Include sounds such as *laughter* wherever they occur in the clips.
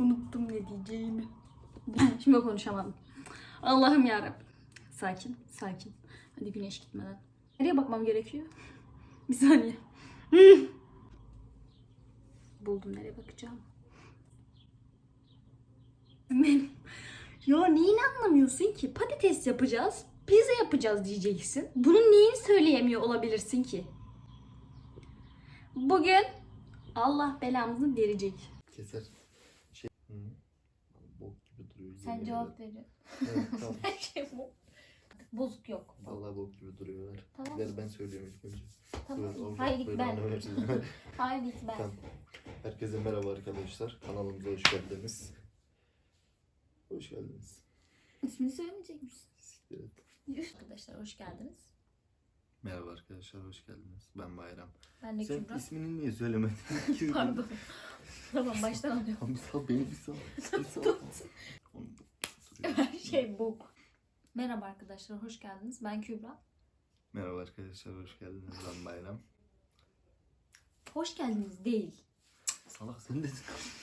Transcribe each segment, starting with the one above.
Unuttum ne diyeceğimi. *laughs* Şimdi konuşamadım. Allah'ım yarabbim. Sakin, sakin. Hadi güneş gitmeden. Nereye bakmam gerekiyor? Bir saniye. *laughs* Buldum nereye bakacağım. Benim. Ya neyini anlamıyorsun ki? Patates yapacağız, pizza yapacağız diyeceksin. Bunun neyini söyleyemiyor olabilirsin ki? Bugün Allah belamızı verecek. Keser. Şey. Hı. Bok gibi duruyor. Sen cevap veriyorsun. Evet, *laughs* tamam. Her şey bu. Bozuk yok. Vallahi bok gibi duruyor. Ver. Tamam. Ver ben söylüyorum ilk önce. Tamam. Dur, Hayır böyle ben. anlamayacağız. *laughs* Hayır ilk ben. Tamam. Herkese merhaba arkadaşlar. Kanalımıza hoş geldiniz. Hoş geldiniz. İsmini söylemeyecek misin? Siktir et. Arkadaşlar hoş geldiniz. Merhaba arkadaşlar hoş geldiniz. Ben Bayram. Ben de Sen Kübra. ismini niye söylemedin? *laughs* Pardon. tamam baştan alıyorum. Tamam bir sal beni bir sal. *laughs* Bir sal. Oğlum, Her şey bu. Merhaba arkadaşlar hoş geldiniz. Ben Kübra. Merhaba arkadaşlar hoş geldiniz. Ben Bayram. Hoş geldiniz değil. Salak sen de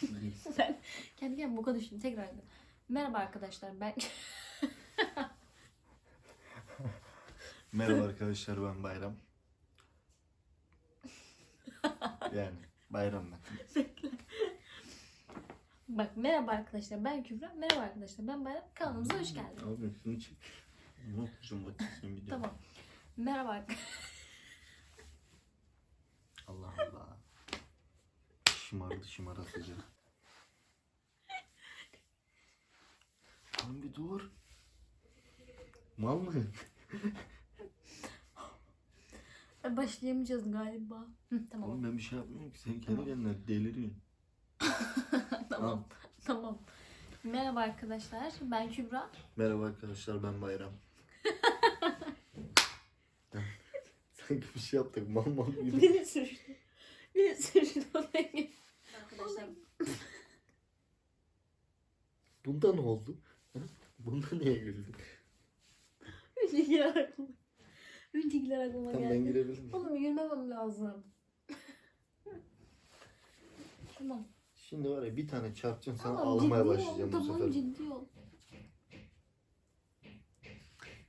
*laughs* Ben kendi kendime boka düştüm. Tekrar. Merhaba arkadaşlar ben... Merhaba arkadaşlar ben Bayram. Yani Bayram ben. Bak merhaba arkadaşlar ben Kübra. Merhaba arkadaşlar ben Bayram. Kanalımıza hoş geldiniz. Abi şunu çek. Ne yapacağım bak sen video. Tamam. Merhaba Allah Allah. Şımardı şımarasıca. Lan bir dur. Mal mı? Başlayamayacağız galiba. Hı, tamam. Oğlum ben bir şey yapmıyorum ki. Sen kendi Tamam. kendine deliriyorsun. *laughs* tamam. Tamam. Merhaba arkadaşlar. Ben Kübra. Merhaba arkadaşlar ben Bayram. *laughs* Sanki bir şey yaptık mal mal gibi. Beni sürüştü. Beni sürüştü. Arkadaşlar. Bunda ne oldu? Bunda niye güldün? *laughs* Öncekiler aklıma. Öncekiler aklıma geldi. ben girebilir miyim? Oğlum gülmemem lazım. tamam. Şimdi var ya bir tane çarpacağım sana Tamam, ağlamaya ciddi ol. başlayacağım bu Tamam sefer. ciddi ol.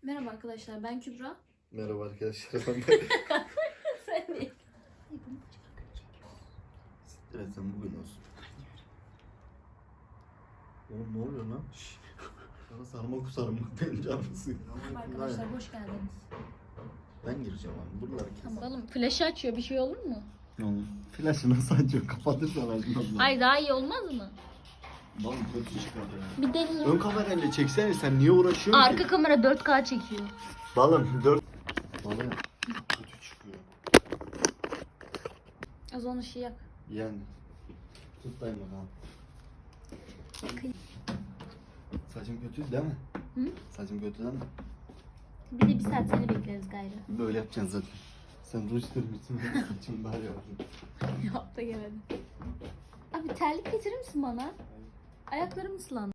Merhaba arkadaşlar ben Kübra. Merhaba arkadaşlar ben de. Sen de. Siktir et sen bugün olsun. Oğlum ne oluyor lan? Şşş. Sana sarmak sarmak benim canımı sıkıyor. Merhaba arkadaşlar hoş geldiniz. Ben gireceğim abi. Buraları kes. Tamam oğlum flaşı açıyor bir şey olur mu? Oğlum. Flaşı nasıl açıyor? Kapatırsan açmaz. Hayır daha iyi olmaz mı? Lan kötü çıkar ya. Bir deneyeyim. Ön kamerayla çeksene sen niye uğraşıyorsun Arka ki? kamera 4K çekiyor. Balım dört. Balım kötü çıkıyor. O zaman ışığı yak. Yani. Tut dayım bakalım. Saçım kötü değil mi? Hı? Saçım kötü değil mi? Bir de bir saat seni bekleriz gayrı. Böyle yapacaksın zaten. Sen ruj sürmüşsün. Saçım daha yavaş. *laughs* Yap da gelelim. Abi terlik getirir misin bana? Ayaklarım ıslandı.